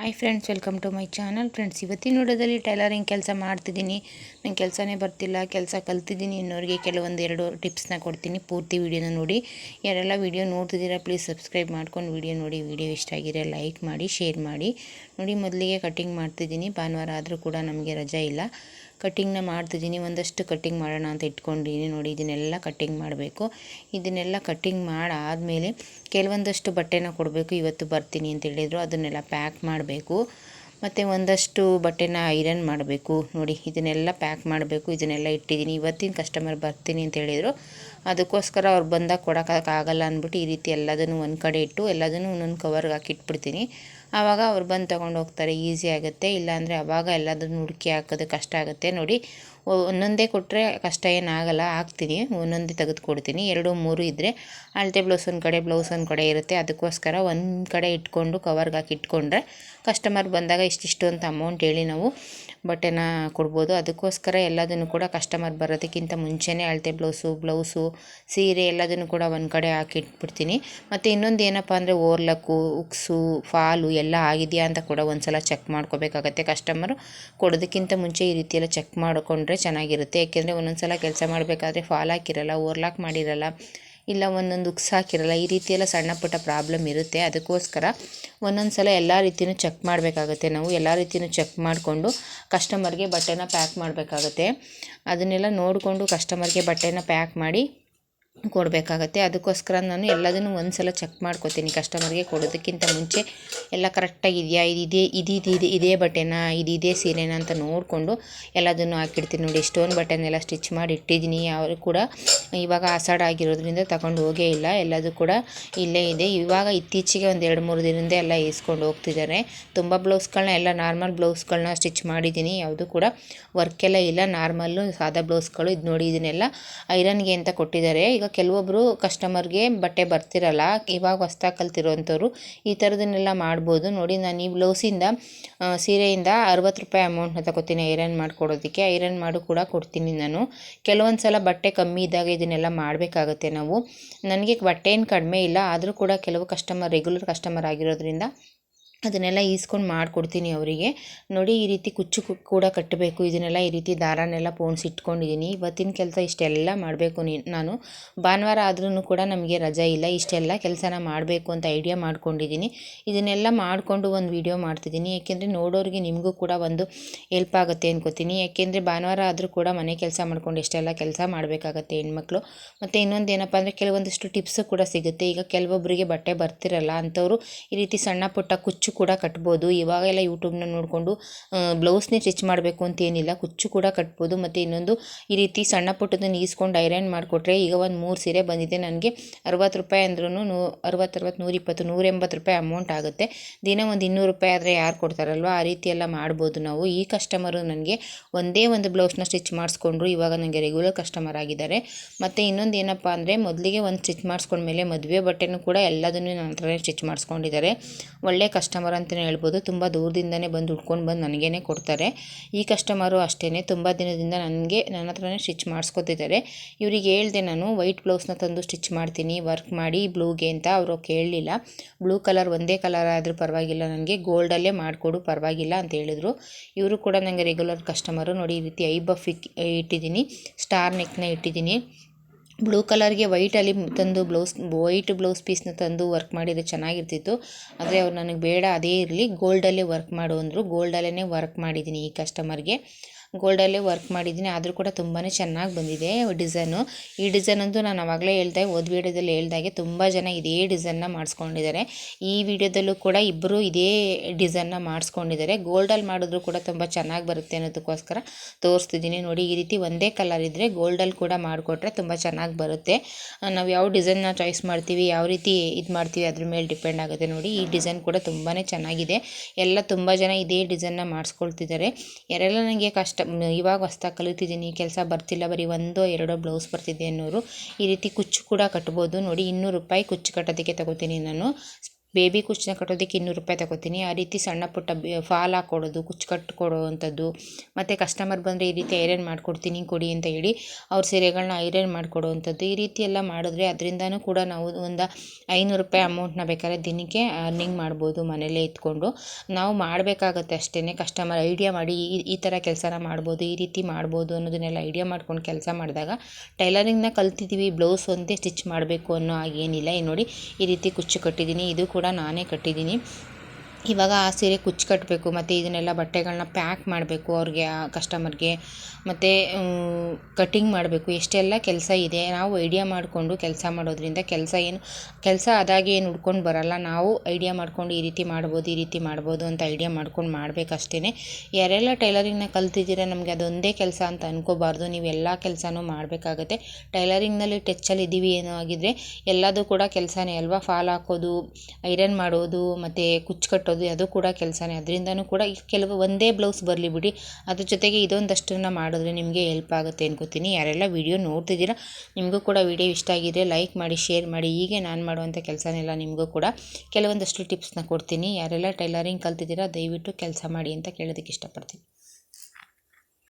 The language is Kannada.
Hi friends welcome to my channel friends ಇವತ್ತಿನ ನೋಡೋದಲ್ಲಿ ಟೈಲರಿಂಗ್ ಕೆಲಸ ಮಾಡ್ತಿದ್ದೀನಿ. ನಂಗೆ ಕೆಲಸನೇ ಬರ್ತಿಲ್ಲ. ಕೆಲಸ ಕಲ್ತಿದ್ದೀನಿ. ಇನ್ನೋರಿಗೆ ಕೆಲವೊಂದು ಎರಡು ಟಿಪ್ಸ್ನ ಕೊಡ್ತೀನಿ. ಪೂರ್ತಿ ವೀಡಿಯೋನ ನೋಡಿ. ಯಾರೆಲ್ಲ ವೀಡಿಯೋ ನೋಡ್ತಿದ್ದೀರಾ ಪ್ಲೀಸ್ ಸಬ್ಸ್ಕ್ರೈಬ್ ಮಾಡ್ಕೊಂಡು ವೀಡಿಯೋ ನೋಡಿ. ವೀಡಿಯೋ ಇಷ್ಟ ಆಗಿರೋ ಲೈಕ್ ಮಾಡಿ ಶೇರ್ ಮಾಡಿ. ನೋಡಿ, ಮೊದಲಿಗೆ ಕಟಿಂಗ್ ಮಾಡ್ತಿದ್ದೀನಿ. ಭಾನುವಾರ ಆದರೂ ಕೂಡ ನಮಗೆ ರಜೆ ಇಲ್ಲ. ಕಟ್ಟಿಂಗ್ನ ಮಾಡ್ತಿದ್ದೀನಿ, ಒಂದಷ್ಟು ಕಟ್ಟಿಂಗ್ ಮಾಡೋಣ ಅಂತ ಇಟ್ಕೊಂಡಿದ್ದೀನಿ. ನೋಡಿ, ಇದನ್ನೆಲ್ಲ ಕಟ್ಟಿಂಗ್ ಮಾಡಬೇಕು. ಇದನ್ನೆಲ್ಲ ಕಟ್ಟಿಂಗ್ ಮಾಡಾದಮೇಲೆ ಕೆಲವೊಂದಷ್ಟು ಬಟ್ಟೆನ ಕೊಡಬೇಕು. ಇವತ್ತು ಬರ್ತೀನಿ ಅಂತ ಹೇಳಿದರು. ಅದನ್ನೆಲ್ಲ ಪ್ಯಾಕ್ ಮಾಡಬೇಕು. ಮತ್ತು ಒಂದಷ್ಟು ಬಟ್ಟೆನ ಐರನ್ ಮಾಡಬೇಕು. ನೋಡಿ, ಇದನ್ನೆಲ್ಲ ಪ್ಯಾಕ್ ಮಾಡಬೇಕು. ಇದನ್ನೆಲ್ಲ ಇಟ್ಟಿದ್ದೀನಿ. ಇವತ್ತಿನ ಕಸ್ಟಮರ್ ಬರ್ತೀನಿ ಅಂತ ಹೇಳಿದರು. ಅದಕ್ಕೋಸ್ಕರ ಅವ್ರು ಬಂದಾಗ ಕೊಡೋಕ್ಕಾಗಲ್ಲ ಅಂದ್ಬಿಟ್ಟು ಈ ರೀತಿ ಎಲ್ಲದನ್ನು ಒಂದು ಕಡೆ ಇಟ್ಟು ಎಲ್ಲದನ್ನು ಒಂದೊಂದು ಕವರ್ಗೆ ಹಾಕಿ ಇಟ್ಬಿಡ್ತೀನಿ. ಆವಾಗ ಅವ್ರು ಬಂದು ತೊಗೊಂಡು ಹೋಗ್ತಾರೆ. ಈಸಿ ಆಗುತ್ತೆ. ಇಲ್ಲಾಂದರೆ ಆವಾಗ ಎಲ್ಲದನ್ನು ಹುಡುಕಿ ಹಾಕೋದು ಕಷ್ಟ ಆಗುತ್ತೆ. ನೋಡಿ ಒಂದೊಂದೇ ಕೊಟ್ಟರೆ ಕಷ್ಟ ಏನಾಗಲ್ಲ, ಹಾಕ್ತೀನಿ, ಒಂದೊಂದೇ ತೆಗೆದುಕೊಡ್ತೀನಿ. ಎರಡು, ಮೂರು ಇದ್ದರೆ ಅಳತೆ ಬ್ಲೌಸ್ ಒಂದು ಕಡೆ ಬ್ಲೌಸ್ ಒಂದು ಕಡೆ ಇರುತ್ತೆ. ಅದಕ್ಕೋಸ್ಕರ ಒಂದು ಕಡೆ ಇಟ್ಕೊಂಡು ಕವರ್ಗೆ ಹಾಕಿ ಇಟ್ಕೊಂಡ್ರೆ ಕಸ್ಟಮರ್ ಬಂದಾಗ ಇಷ್ಟಿಷ್ಟು ಅಂತ ಅಮೌಂಟ್ ಹೇಳಿ ನಾವು ಬಟ್ಟೆನ ಕೊಡ್ಬೋದು. ಅದಕ್ಕೋಸ್ಕರ ಎಲ್ಲದನ್ನು ಕೂಡ ಕಸ್ಟಮರ್ ಬರೋದಕ್ಕಿಂತ ಮುಂಚೆನೇ ಅಳತೆ ಬ್ಲೌಸು ಬ್ಲೌಸು ಸೀರೆ ಎಲ್ಲದನ್ನು ಕೂಡ ಒಂದು ಕಡೆ ಹಾಕಿ ಇಟ್ಬಿಡ್ತೀನಿ. ಮತ್ತು ಇನ್ನೊಂದು ಏನಪ್ಪ ಅಂದರೆ ಓರ್ಲಕ್ಕು, ಉಕ್ಸು, ಫಾಲು ಎಲ್ಲ ಆಗಿದೆಯಾ ಅಂತ ಕೂಡ ಒಂದು ಸಲ ಚೆಕ್ ಮಾಡ್ಕೋಬೇಕಾಗತ್ತೆ. ಕಸ್ಟಮರು ಕೊಡೋದಕ್ಕಿಂತ ಮುಂಚೆ ಈ ರೀತಿಯೆಲ್ಲ ಚೆಕ್ ಮಾಡಿಕೊಂಡ್ರೆ ಚೆನ್ನಾಗಿರುತ್ತೆ. ಯಾಕೆಂದರೆ ಒಂದೊಂದು ಸಲ ಕೆಲಸ ಮಾಡಬೇಕಾದ್ರೆ ಫಾಲ್ ಹಾಕಿರಲ್ಲ ಓರ್ಲಾಕ್ ಮಾಡಿರಲ್ಲ, ಇಲ್ಲ ಒಂದೊಂದು ಉಕ್ಸ್ ಹಾಕಿರಲ್ಲ, ಈ ರೀತಿ ಎಲ್ಲ ಸಣ್ಣ ಪುಟ್ಟ ಪ್ರಾಬ್ಲಮ್ ಇರುತ್ತೆ. ಅದಕ್ಕೋಸ್ಕರ ಒಂದೊಂದು ಸಲ ಎಲ್ಲ ರೀತಿಯೂ ಚೆಕ್ ಮಾಡಬೇಕಾಗತ್ತೆ. ನಾವು ಎಲ್ಲ ರೀತಿಯೂ ಚೆಕ್ ಮಾಡಿಕೊಂಡು ಕಸ್ಟಮರ್ಗೆ ಬಟ್ಟೆನ ಪ್ಯಾಕ್ ಮಾಡಬೇಕಾಗತ್ತೆ. ಅದನ್ನೆಲ್ಲ ನೋಡಿಕೊಂಡು ಕಸ್ಟಮರ್ಗೆ ಬಟ್ಟೆನ ಪ್ಯಾಕ್ ಮಾಡಿ ಕೊಡಬೇಕಾಗತ್ತೆ. ಅದಕ್ಕೋಸ್ಕರ ನಾನು ಎಲ್ಲದನ್ನು ಒಂದು ಸಲ ಚೆಕ್ ಮಾಡ್ಕೋತೀನಿ ಕಸ್ಟಮರ್ಗೆ ಕೊಡೋದಕ್ಕಿಂತ ಮುಂಚೆ. ಎಲ್ಲ ಕರೆಕ್ಟಾಗಿದೆಯಾ ಇದೇ ಇದಿದೆ ಇದೇ ಬಟ್ಟೆನಾ? ಇದು ಇದೇ ಸೀರೆನಾ ಅಂತ ನೋಡಿಕೊಂಡು ಎಲ್ಲದನ್ನು ಹಾಕಿಡ್ತೀನಿ ನೋಡಿ. ಸ್ಟೋನ್ ಬಟನ್ನೆಲ್ಲ ಸ್ಟಿಚ್ ಮಾಡಿ ಇಟ್ಟಿದ್ದೀನಿ. ಅವರು ಕೂಡ ಇವಾಗ ಆಷಾಢ ಆಗಿರೋದ್ರಿಂದ ತಗೊಂಡು ಹೋಗೇ ಇಲ್ಲ. ಎಲ್ಲದೂ ಕೂಡ ಇಲ್ಲೇ ಇದೆ. ಇವಾಗ ಇತ್ತೀಚೆಗೆ ಒಂದು ಎರಡು, ಮೂರು ದಿನದಿಂದ ಎಲ್ಲ ಇಸ್ಕೊಂಡು ಹೋಗ್ತಿದ್ದಾರೆ. ತುಂಬ ಬ್ಲೌಸ್ಗಳನ್ನ ಎಲ್ಲ ನಾರ್ಮಲ್ ಬ್ಲೌಸ್ಗಳನ್ನ ಸ್ಟಿಚ್ ಮಾಡಿದ್ದೀನಿ. ಯಾವುದು ಕೂಡ ವರ್ಕೆಲ್ಲ ಇಲ್ಲ. ನಾರ್ಮಲ್ಲು ಸಾದಾ ಬ್ಲೌಸ್ಗಳು ಇದು ನೋಡಿ, ಇದನ್ನೆಲ್ಲ ಐರನ್ಗೆ ಅಂತ ಕೊಟ್ಟಿದ್ದಾರೆ. ಈಗ ಕೆಲವೊಬ್ಬರು ಕಸ್ಟಮರ್ಗೆ ಬಟ್ಟೆ ಬರ್ತಿರಲ್ಲ, ಇವಾಗ ಹೊಸ್ದಾಗಿ ಕಲ್ತಿರೋವಂಥವ್ರು ಈ ಥರದನ್ನೆಲ್ಲ ಮಾಡ್ಬೋದು. ನೋಡಿ, ನಾನು ಈ ಬ್ಲೌಸಿಂದ ಸೀರೆಯಿಂದ ಅರವತ್ತು ರೂಪಾಯಿ ಅಮೌಂಟ್ನ ತಗೋತೀನಿ, ಐರನ್ ಮಾಡಿಕೊಡೋದಕ್ಕೆ. ಐರನ್ ಮಾಡು ಕೂಡ ಕೊಡ್ತೀನಿ ನಾನು. ಕೆಲವೊಂದು ಸಲ ಬಟ್ಟೆ ಕಮ್ಮಿ ಇದ್ದಾಗ ಇದನ್ನೆಲ್ಲ ಮಾಡಬೇಕಾಗತ್ತೆ ನಾವು. ನನಗೆ ಬಟ್ಟೆ ಏನು ಕಡಿಮೆ ಇಲ್ಲ, ಆದರೂ ಕೂಡ ಕೆಲವು ಕಸ್ಟಮರ್ ರೆಗ್ಯುಲರ್ ಕಸ್ಟಮರ್ ಆಗಿರೋದ್ರಿಂದ ಅದನ್ನೆಲ್ಲ ಈಸ್ಕೊಂಡು ಮಾಡಿಕೊಡ್ತೀನಿ ಅವರಿಗೆ. ನೋಡಿ ಈ ರೀತಿ ಕುಚ್ಚು ಕೂಡ ಕಟ್ಟಬೇಕು. ಇದನ್ನೆಲ್ಲ ಈ ರೀತಿ ದಾರನೆಲ್ಲ ಪೋಣಿಸಿ ಇಟ್ಕೊಂಡಿದ್ದೀನಿ ಇವತ್ತಿನ ಕೆಲಸ ಇಷ್ಟೆಲ್ಲ ಮಾಡಬೇಕು ನಾನು. ಭಾನುವಾರ ಆದ್ರೂ ಕೂಡ ನಮಗೆ ರಜೆ ಇಲ್ಲ. ಇಷ್ಟೆಲ್ಲ ಕೆಲಸನ ಮಾಡಬೇಕು ಅಂತ ಐಡಿಯಾ ಮಾಡ್ಕೊಂಡಿದ್ದೀನಿ ಇದನ್ನೆಲ್ಲ ಮಾಡಿಕೊಂಡು ಒಂದು ವಿಡಿಯೋ ಮಾಡ್ತಿದ್ದೀನಿ ಏಕೆಂದರೆ ನೋಡೋರಿಗೆ ನಿಮಗೂ ಕೂಡ ಒಂದು ಹೆಲ್ಪ್ ಆಗುತ್ತೆ ಅನ್ಕೋತೀನಿ. ಯಾಕೆಂದರೆ ಭಾನುವಾರ ಆದರೂ ಕೂಡ ಮನೆ ಕೆಲಸ ಮಾಡ್ಕೊಂಡು ಇಷ್ಟೆಲ್ಲ ಕೆಲಸ ಮಾಡಬೇಕಾಗತ್ತೆ ಹೆಣ್ಮಕ್ಳು. ಮತ್ತು ಇನ್ನೊಂದು ಏನಪ್ಪ ಅಂದರೆ ಕೆಲವೊಂದಿಷ್ಟು ಟಿಪ್ಸು ಕೂಡ ಸಿಗುತ್ತೆ. ಈಗ ಕೆಲವೊಬ್ಬರಿಗೆ ಬಟ್ಟೆ ಬರ್ತಿರಲ್ಲ ಅಂಥವ್ರು ಈ ರೀತಿ ಸಣ್ಣ ಪುಟ್ಟ ಕುಚ್ಚು ಕೂಡ ಕಟ್ಬೋದು. ಇವಾಗೆಲ್ಲ ಯೂಟ್ಯೂಬ್ನ ನೋಡಿಕೊಂಡು ಬ್ಲೌಸ್ನೇ ಸ್ಟಿಚ್ ಮಾಡಬೇಕು ಅಂತ ಏನಿಲ್ಲ. ಕುಚ್ಚು ಕೂಡ ಕಟ್ಬೋದು. ಮತ್ತು ಇನ್ನೊಂದು, ಈ ರೀತಿ ಸಣ್ಣ ಪುಟ್ಟದನ್ನು ಈಸ್ಕೊಂಡು ಐರನ್ ಮಾಡಿಕೊಟ್ರೆ ಈಗ ಒಂದು ಮೂರು ಸೀರೆ ಬಂದಿದೆ. ನನಗೆ ಅರವತ್ತು ರೂಪಾಯಿ ಅಂದ್ರೂ ನೂ, ಅರವತ್ತು ಅರವತ್ತು, ನೂರ ಇಪ್ಪತ್ತು, ನೂರ ಎಂಬತ್ತು ರೂಪಾಯಿ ಅಮೌಂಟ್ ಆಗುತ್ತೆ. ದಿನ ಒಂದು ಇನ್ನೂರು ರೂಪಾಯಿ ಆದರೆ ಯಾರು ಕೊಡ್ತಾರಲ್ವ? ಆ ರೀತಿ ಎಲ್ಲ ಮಾಡ್ಬೋದು ನಾವು. ಈ ಕಸ್ಟಮರು ನನಗೆ ಒಂದೇ ಒಂದು ಬ್ಲೌಸ್ನ ಸ್ಟಿಚ್ ಮಾಡಿಸ್ಕೊಂಡ್ರು. ಇವಾಗ ನನಗೆ ರೆಗ್ಯುಲರ್ ಕಸ್ಟಮರ್ ಆಗಿದ್ದಾರೆ. ಮತ್ತು ಇನ್ನೊಂದು ಏನಪ್ಪ ಅಂದರೆ, ಮೊದಲಿಗೆ ಒಂದು ಸ್ಟಿಚ್ ಮಾಡಿಸ್ಕೊಂಡ್ಮೇಲೆ ಮದುವೆ ಬಟ್ಟೆನೂ ಕೂಡ ಎಲ್ಲದನ್ನೂ ನನ್ನ ಹತ್ರನೇ ಸ್ಟಿಚ್ ಮಾಡಿಸ್ಕೊಂಡಿದ್ದಾರೆ. ಒಳ್ಳೆ ಕಸ್ಟಮರ್ ಅಂತಲೇ ಹೇಳ್ಬೋದು. ತುಂಬ ದೂರದಿಂದನೇ ಬಂದು ಉಟ್ಕೊಂಡು ಬಂದು ನನಗೇ ಕೊಡ್ತಾರೆ. ಈ ಕಸ್ಟಮರು ಅಷ್ಟೇ ತುಂಬ ದಿನದಿಂದ ನನಗೆ ನನ್ನ ಹತ್ರನೇ ಸ್ಟಿಚ್ ಮಾಡಿಸ್ಕೊತಿದ್ದಾರೆ. ಇವರಿಗೆ ಹೇಳಿದೆ ನಾನು ವೈಟ್ ಬ್ಲೌಸ್ನ ತಂದು ಸ್ಟಿಚ್ ಮಾಡ್ತೀನಿ ವರ್ಕ್ ಮಾಡಿ ಬ್ಲೂಗೆ ಅಂತ ಅವರು ಕೇಳಲಿಲ್ಲ. ಬ್ಲೂ ಕಲರ್ ಒಂದೇ ಕಲರ್ ಆದರೂ ಪರವಾಗಿಲ್ಲ ನನಗೆ ಗೋಲ್ಡಲ್ಲೇ ಮಾಡಿಕೊಡು, ಪರವಾಗಿಲ್ಲ ಅಂತ ಹೇಳಿದರು. ಇವರು ಕೂಡ ನನಗೆ ರೆಗ್ಯುಲರ್ ಕಸ್ಟಮರು ನೋಡಿ, ಈ ರೀತಿ ಐ ಬಫ್ ಇಟ್ಟಿದ್ದೀನಿ. ಸ್ಟಾರ್ ನೆಕ್ನ ಇಟ್ಟಿದ್ದೀನಿ. ಬ್ಲೂ ಕಲರ್ಗೆ ವೈಟಲ್ಲಿ ತಂದು ಬ್ಲೌಸ್, ವೈಟ್ ಬ್ಲೌಸ್ ಪೀಸ್ನ ತಂದು ವರ್ಕ್ ಮಾಡಿದರೆ ಚೆನ್ನಾಗಿರ್ತಿತ್ತು. ಆದರೆ ಅವ್ರು ನನಗೆ ಬೇಡ, ಅದೇ ಇರಲಿ, ಗೋಲ್ಡಲ್ಲೇ ವರ್ಕ್ ಮಾಡು ಅಂದರು. ಗೋಲ್ಡಲ್ಲೇ ವರ್ಕ್ ಮಾಡಿದ್ದೀನಿ ಈ ಕಸ್ಟಮರ್ಗೆ ಗೋಲ್ಡಲ್ಲೇ ವರ್ಕ್ ಮಾಡಿದ್ದೀನಿ. ಆದರೂ ಕೂಡ ತುಂಬಾ ಚೆನ್ನಾಗಿ ಬಂದಿದೆ ಡಿಸೈನು. ಈ ಡಿಸೈನ್ ಅಂತೂ ನಾನು ಆವಾಗಲೇ ಹೇಳ್ದೆ ಓದ್ ವೀಡಿಯೋದಲ್ಲಿ ಹೇಳ್ದಾಗೆ ತುಂಬ ಜನ ಇದೇ ಡಿಸೈನ್ನ ಮಾಡಿಸ್ಕೊಂಡಿದ್ದಾರೆ. ಈ ವಿಡಿಯೋದಲ್ಲೂ ಕೂಡ ಇಬ್ಬರು ಇದೇ ಡಿಸೈನ್ನ ಮಾಡಿಸ್ಕೊಂಡಿದ್ದಾರೆ. ಗೋಲ್ಡಲ್ಲಿ ಮಾಡಿದ್ರು ಕೂಡ ತುಂಬ ಚೆನ್ನಾಗಿ ಬರುತ್ತೆ ಅನ್ನೋದಕ್ಕೋಸ್ಕರ ತೋರಿಸ್ತಿದ್ದೀನಿ. ನೋಡಿ, ಈ ರೀತಿ ಒಂದೇ ಕಲರ್ ಇದ್ದರೆ ಗೋಲ್ಡಲ್ಲಿ ಕೂಡ ಮಾಡಿಕೊಟ್ರೆ ತುಂಬ ಚೆನ್ನಾಗಿ ಬರುತ್ತೆ. ನಾವು ಯಾವ ಡಿಸೈನ್ನ ಚಾಯ್ಸ್ ಮಾಡ್ತೀವಿ, ಯಾವ ರೀತಿ ಇದು ಮಾಡ್ತೀವಿ ಅದ್ರ ಮೇಲೆ ಡಿಪೆಂಡ್ ಆಗುತ್ತೆ. ನೋಡಿ, ಈ ಡಿಸೈನ್ ಕೂಡ ತುಂಬಾ ಚೆನ್ನಾಗಿದೆ. ಎಲ್ಲ ತುಂಬ ಜನ ಇದೇ ಡಿಸೈನ್ನ ಮಾಡಿಸ್ಕೊಳ್ತಿದ್ದಾರೆ. ಯಾರೆಲ್ಲ ನನಗೆ ಕಷ್ಟ ಇವಾಗ ಹೊಸ್ದಾಗಿ ಕಲಿತಿದ್ದೀನಿ, ಕೆಲಸ ಬರ್ತಿಲ್ಲ, ಬರೀ ಒಂದೋ ಎರಡೋ ಬ್ಲೌಸ್ ಬರ್ತಿದೆ ಅನ್ನೋರು ಈ ರೀತಿ ಕುಚ್ಚು ಕೂಡ ಕಟ್ಬೋದು. ನೋಡಿ, ಇನ್ನೂರು ರೂಪಾಯಿ ಕುಚ್ಚು ಕಟ್ಟೋದಕ್ಕೆ ತಗೋತೀನಿ ನಾನು. ಬೇಬಿ ಕುಚ್ಚನ್ನ ಕಟ್ಟೋದಕ್ಕೆ ಇನ್ನೂರು ರೂಪಾಯಿ ತಗೋತೀನಿ. ಆ ರೀತಿ ಸಣ್ಣ ಪುಟ್ಟ ಫಾಲ್ ಹಾಕ್ಕೊಡೋದು ಕುಚ್ಚು ಕಟ್ಟು ಕೊಡುವಂಥದ್ದು ಮತ್ತು ಕಸ್ಟಮರ್ ಬಂದರೆ ಈ ರೀತಿ ಐರನ್ ಮಾಡಿಕೊಡ್ತೀನಿ, ಕೊಡಿ ಅಂತ ಹೇಳಿ ಅವ್ರ ಸೀರೆಗಳನ್ನ ಐರನ್ ಮಾಡಿಕೊಡುವಂಥದ್ದು. ಈ ರೀತಿ ಎಲ್ಲ ಮಾಡಿದ್ರೆ ಅದರಿಂದನೂ ಕೂಡ ನಾವು ಒಂದು ಐನೂರು ರೂಪಾಯಿ ಅಮೌಂಟ್ನ ಬೇಕಾದ್ರೆ ದಿನಕ್ಕೆ ಅರ್ನಿಂಗ್ ಮಾಡ್ಬೋದು ಮನೇಲೇ ಇದ್ಕೊಂಡು. ನಾವು ಮಾಡಬೇಕಾಗತ್ತೆ ಅಷ್ಟೇ ಕಸ್ಟಮರ್ ಐಡಿಯಾ ಮಾಡಿ ಈ ಈ ಥರ ಕೆಲಸನ ಮಾಡ್ಬೋದು, ಈ ರೀತಿ ಮಾಡ್ಬೋದು ಅನ್ನೋದನ್ನೆಲ್ಲ ಐಡಿಯಾ ಮಾಡ್ಕೊಂಡು ಕೆಲಸ ಮಾಡಿದಾಗ ಟೈಲರಿಂಗ್ನ ಕಲ್ತಿದ್ದೀವಿ ಬ್ಲೌಸ್ ಒಂದೇ ಸ್ಟಿಚ್ ಮಾಡಬೇಕು ಅನ್ನೋ ಹಾಗೇನಿಲ್ಲ. ಈ ನೋಡಿ ಈ ರೀತಿ ಕುಚ್ಚು ಕಟ್ಟಿದ್ದೀನಿ. ಇದು ಕೂಡ ನಾನೇ ಕಟ್ಟಿದ್ದೀನಿ. ಇವಾಗ ಆ ಸೀರೆ ಕುಚ್ಚು ಕಟ್ಟಬೇಕು ಮತ್ತು ಇದನ್ನೆಲ್ಲ ಬಟ್ಟೆಗಳನ್ನ ಪ್ಯಾಕ್ ಮಾಡಬೇಕು ಅವ್ರಿಗೆ, ಆ ಕಸ್ಟಮರ್ಗೆ ಮತ್ತು ಕಟ್ಟಿಂಗ್ ಮಾಡಬೇಕು, ಎಷ್ಟೆಲ್ಲ ಕೆಲಸ ಇದೆ. ನಾವು ಐಡಿಯಾ ಮಾಡಿಕೊಂಡು ಕೆಲಸ ಮಾಡೋದ್ರಿಂದ ಕೆಲಸ ಏನು, ಕೆಲಸ ಅದಾಗೆ ಏನು ಹುಡ್ಕೊಂಡು ಬರೋಲ್ಲ. ನಾವು ಐಡಿಯಾ ಮಾಡ್ಕೊಂಡು ಈ ರೀತಿ ಮಾಡ್ಬೋದು, ಈ ರೀತಿ ಮಾಡ್ಬೋದು ಅಂತ ಐಡಿಯಾ ಮಾಡ್ಕೊಂಡು ಮಾಡಬೇಕಷ್ಟೇ ಯಾರೆಲ್ಲ ಟೈಲರಿಂಗ್ನ ಕಲ್ತಿದ್ದೀರ, ನಮಗೆ ಅದೊಂದೇ ಕೆಲಸ ಅಂತ ಅನ್ಕೋಬಾರ್ದು. ನೀವು ಎಲ್ಲ ಕೆಲಸನೂ ಮಾಡಬೇಕಾಗತ್ತೆ. ಟೈಲರಿಂಗ್ನಲ್ಲಿ ಟೆಚ್ಚಲ್ಲಿ ಇದ್ದೀವಿ ಏನೋ ಆಗಿದ್ದರೆ ಎಲ್ಲದೂ ಕೂಡ ಕೆಲಸನೇ ಅಲ್ವಾ? ಫಾಲ್ ಹಾಕೋದು ಐರನ್ ಮಾಡೋದು, ಮತ್ತು ಕುಚ್ಚು ಕಟ್ಟೋದು. ಅದು ಕೂಡ ಕೆಲಸನೇ. ಅದರಿಂದನೂ ಕೂಡ ಕೆಲವು ಒಂದೇ ಬ್ಲೌಸ್ ಬರಲಿ ಬಿಡಿ. ಅದ್ರ ಜೊತೆಗೆ ಇದೊಂದಷ್ಟನ್ನು ಮಾಡಿದ್ರೆ ನಿಮಗೆ ಹೆಲ್ಪ್ ಆಗುತ್ತೆ ಅನ್ಕೋತೀನಿ. ಯಾರೆಲ್ಲ ವಿಡಿಯೋ ನೋಡ್ತಿದ್ದೀರಾ, ನಿಮಗೂ ಕೂಡ ವಿಡಿಯೋ ಇಷ್ಟ ಆಗಿದೆ ಲೈಕ್ ಮಾಡಿ ಶೇರ್ ಮಾಡಿ. ಹೀಗೆ ನಾನು ಮಾಡುವಂಥ ಕೆಲಸನೆಲ್ಲ ನಿಮಗೂ ಕೂಡ ಕೆಲವೊಂದಷ್ಟು ಟಿಪ್ಸ್ನ ಕೊಡ್ತೀನಿ. ಯಾರೆಲ್ಲ ಟೈಲರಿಂಗ್ ಕಲ್ತಿದ್ದೀರಾ, ದಯವಿಟ್ಟು ಕೆಲಸ ಮಾಡಿ ಅಂತ ಕೇಳೋದಕ್ಕೆ ಇಷ್ಟಪಡ್ತೀನಿ.